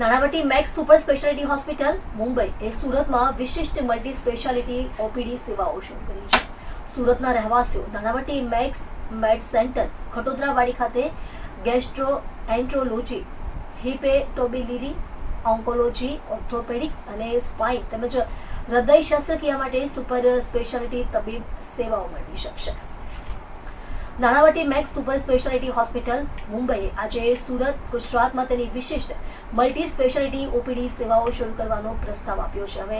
Nanavati Max super speciality hospital, Mumbai એ સુરતમાં વિશિષ્ટ multi speciality OPD સેવાઓ શરૂ કરી છે. સુરતના રહેવાસીઓ Nanavati Max Med Centre, Khatodarawadi ખાતે gastroenterology, hepatobiliary, oncology, orthopaedics અને સ્પાઇન તેમજ હૃદય શસ્ત્રક્રિયા માટે સુપર સ્પેશિયાલિટી તબીબ સેવાઓ મેળવી શકશે. Nanavati Max super speciality hospital મુંબઈએ આજે સુરત, ગુજરાતમાં તેની વિશિષ્ટ મલ્ટી સ્પેશિયાલિટી ઓપીડી સેવાઓ શરૂ કરવાનો પ્રસ્તાવ આપ્યો છે. હવે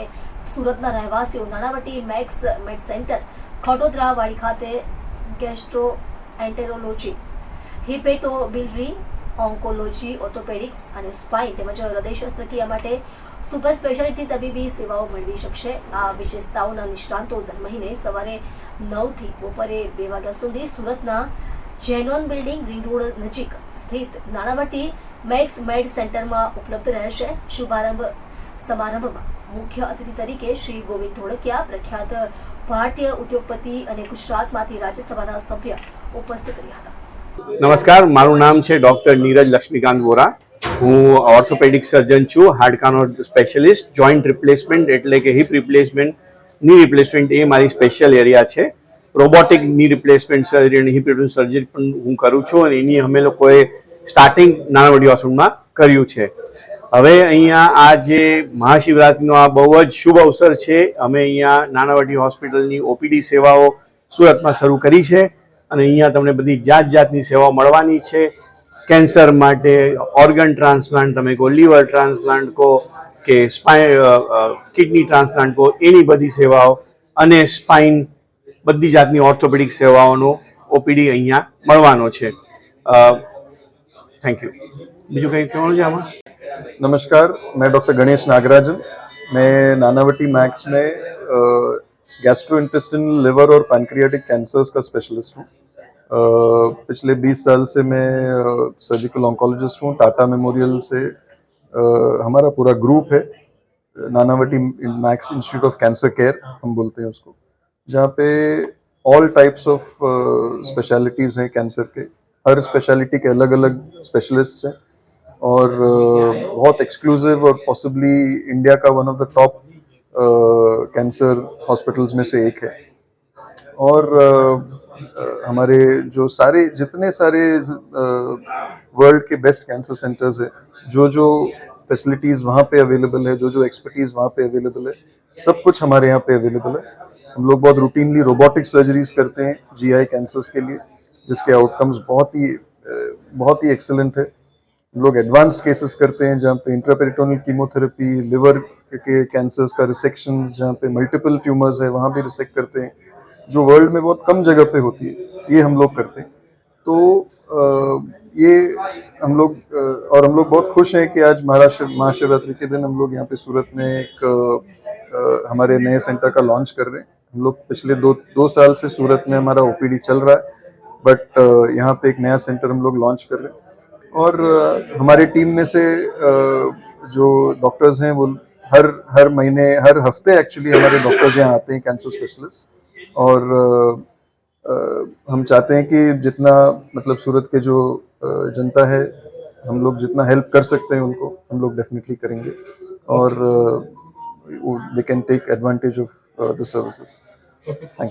સુરતના રહેવાસીઓ Nanavati Max Med Centre Khatodarawadi ખાતે gastroenterology hepatobiliary oncology, orthopaedics અને સ્પાઇન તેમજ હૃદય શસ્ત્રક્રિયા માટે સુપર સ્પેશિયાલિટી તબીબી સેવાઓ મેળવી શકશે. આ વિશેષતાઓના નિષ્ણાંતો દર મહિને સવારે નવથી બપોરે બે વાગ્યા સુધી સુરતના જેનોન બિલ્ડિંગ રિંગ રોડ નજીક સ્થિત નાણાવટી મેક્સ મેડ સેન્ટરમાં ઉપલબ્ધ રહેશે. શુભારંભ સમારંભમાં મુખ્ય અતિથિ તરીકે શ્રી ગોવિંદ ધોળકિયા, પ્રખ્યાત ભારતીય ઉદ્યોગપતિ અને ગુજરાતમાંથી રાજ્યસભાના સભ્ય ઉપસ્થિત રહ્યા હતા. નમસ્કાર, મારું નામ છે ડૉક્ટર નીરજ લક્ષ્મીકાંત વોરા. હું ઓર્થોપેડિક સર્જન છું હાડકાનો સ્પેશિયલિસ્ટ, જોઈન્ટ રિપ્લેસમેન્ટ એટલે કે હિપ રિપ્લેસમેન્ટ, ની રિપ્લેસમેન્ટ એ મારી સ્પેશિયલ એરિયા છે. રોબોટિકની રિપ્લેસમેન્ટ સર્જરી અને હિપ રિપ્લેસમેન્ટ સર્જરી પણ હું કરું છું અને એની અમે લોકોએ સ્ટાર્ટિંગ નાણાવડી હોસ્પિટલમાં કર્યું છે. હવે અહીંયા આ જે મહાશિવરાત્રિનો આ બહુ જ શુભ અવસર છે, અમે અહીંયા નાણાવટી હોસ્પિટલની ઓપીડી સેવાઓ સુરતમાં શરૂ કરી છે. અને અહીંયા તમને બધી જાત જાતની સેવા મળવાની છે. કેન્સર માટે ઓર્ગન ટ્રાન્સપ્લાન્ટ, તમે કહો, લીવર ટ્રાન્સપ્લાન્ટ કહો કે સ્પાઇન કિડની ટ્રાન્સપ્લાન્ટ કહો, એની બધી સેવાઓ અને સ્પાઇન બધી જાતની ઓર્થોપેડિક સેવાઓનો ઓપીડી અહીંયા મળવાનો છે. થેન્ક યુ બીજું કંઈ કહેવાનું છે આમાં? નમસ્કાર, મેં ડૉક્ટર ગણેશ નાગરાજન. મેં Nanavati Max gastro intestinal liver और पैनक्रियाटिक कैंसर्स का स्पेशलिस्ट हूँ। पिछले 20 साल से मैं सर्जिकल ऑन्कोलॉजिस्ट हूँ। टाटा मेमोरियल से हमारा पूरा ग्रुप है। Nanavati Max Institute of Cancer Care हम बोलते हैं उसको। जहाँ पे ऑल टाइप्स ऑफ़ स्पेशलिटीज़ हैं कैंसर के। हर स्पेशलिटी के अलग अलग स्पेशलिस्ट हैं। और अ, बहुत एक्सक्लूसिव और पॉसिबली इंडिया का one of the top cancer hospitals में से एक है। और हमारे जो सारे, जितने सारे वर्ल्ड के बेस्ट कैंसर सेंटर्स है, जो जो फैसिलिटीज़ वहाँ पे अवेलेबल है, जो जो एक्सपर्टीज़ वहाँ पे अवेलेबल है, सब कुछ हमारे यहाँ पे अवेलेबल है। हम लोग बहुत रूटीनली रोबोटिक सर्जरीज करते हैं जीआई कैंसर्स के लिए, जिसके आउटकम्स बहुत ही बहुत ही एक्सेलेंट है। हम लोग एडवांस्ड केसेस करते हैं, जहाँ पे इंट्रापेरिटोनल कीमोथेरेपी लिवर के कैंसर्स का रिसेक्शन जहाँ पे मल्टीपल ट्यूमर्स है, वहाँ भी रिसेक्ट करते हैं, जो वर्ल्ड में बहुत कम जगह पे होती है, ये हम लोग करते हैं। तो ये हम लोग और हम लोग बहुत खुश हैं कि आज महाराष्ट्र, महाशिवरात्रि के दिन हम लोग यहाँ पे सूरत में एक हमारे नए सेंटर का लॉन्च कर रहे हैं। हम लोग पिछले दो दो साल से सूरत में हमारा ओपीडी चल रहा है बट यहाँ पे एक नया सेंटर हम लोग लॉन्च कर रहे हैं। और हमारी टीम में से जो डॉक्टर्स हैं, वो हर हर महीने हर हफ़्ते एक्चुअली हमारे डॉक्टर्स यहाँ आते हैं कैंसर स्पेशलिस्ट और अ, हम चाहते हैं कि जितना मतलब सूरत के जो जनता है हम लोग जितना हेल्प कर सकते हैं उनको हम लोग डेफिनेटली करेंगे। और they can take advantage of the services thank you